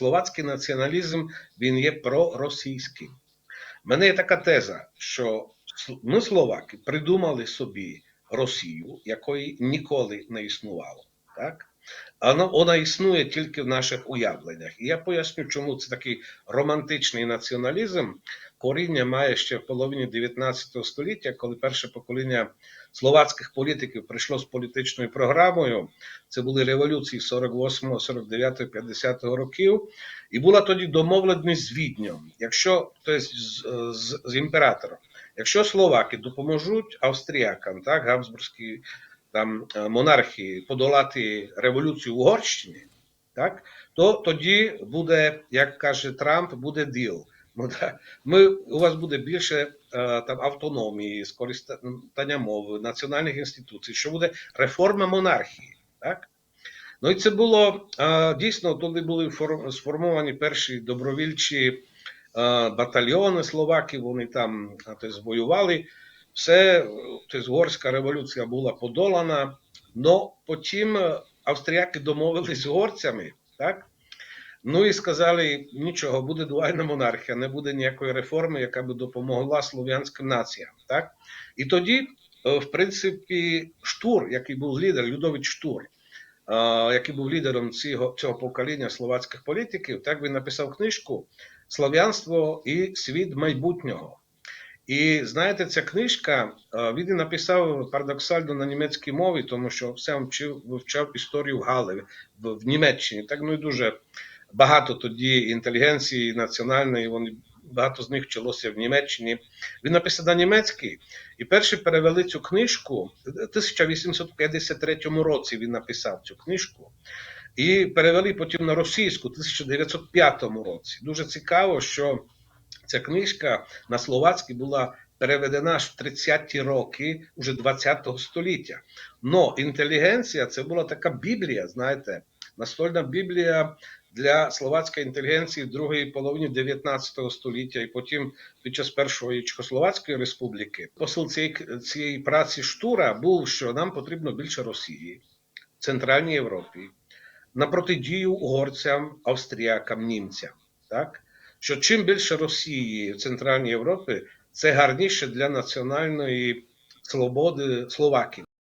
Словацький націоналізм він є проросійський. У мене є така теза, що ми, словаки, придумали собі Росію, якої ніколи не існувало. Так? А вона- існує тільки в наших уявленнях. І я поясню, чому це такий романтичний націоналізм. Коріння має ще в половині 19 століття, коли перше покоління словацьких політиків прийшло з політичною програмою. Це були революції 48, 49, 50 років. І була тоді домовленість з Віднем, якщо тобто, з, з, з імператором, якщо словаки допоможуть австріякам, так, габсбурзькій там е, монархії подолати революцію в Угорщині, так, то тоді буде, як каже Трамп, буде діл. Ну, Ми, у вас буде більше е, там автономії, скористання мови, національних інституцій, що буде реформа монархії. Так? Ну і це було е, дійсно, тоді були сформовані перші добровільчі батальйони словаків, вони там воювали. Все, тобто, угорська революція була подолана, але потім е, австріяки домовились з угорцями, так? Ну і сказали, нічого, буде дуальна монархія, не буде ніякої реформи, яка би допомогла слов'янським націям. Так? І тоді, е, в принципі, Штур, який був лідер, Людович Штур, е, який був лідером цього, цього покоління словацьких політиків, так він написав книжку Слов'янство і світ майбутнього. І знаєте, ця книжка е, він її написав парадоксально на німецькій мові, тому що сам вчив, вивчав історію Галеві в, в Німеччині. Так ну і дуже багато тоді інтелігенції національної, вони багато з них вчилося в Німеччині. Він написав на німецький, і перші перевели цю книжку в 1853 році. Він написав цю книжку. І перевели потім на російську в 1905 році. Дуже цікаво, що ця книжка на словацькій була переведена аж в 30-ті роки уже 20-го століття. Но інтелігенція це була така біблія, знаєте, настольна біблія для словацької інтелігенції в другій половині 19 століття і потім під час Першої Чехословацької республіки. Посил цієї, цієї праці Штура був, що нам потрібно більше Росії Центральній Європі на протидію угорцям, австріякам, німцям. Так? Що чим більше Росії в Центральній Європі, це гарніше для національної свободи Словаків.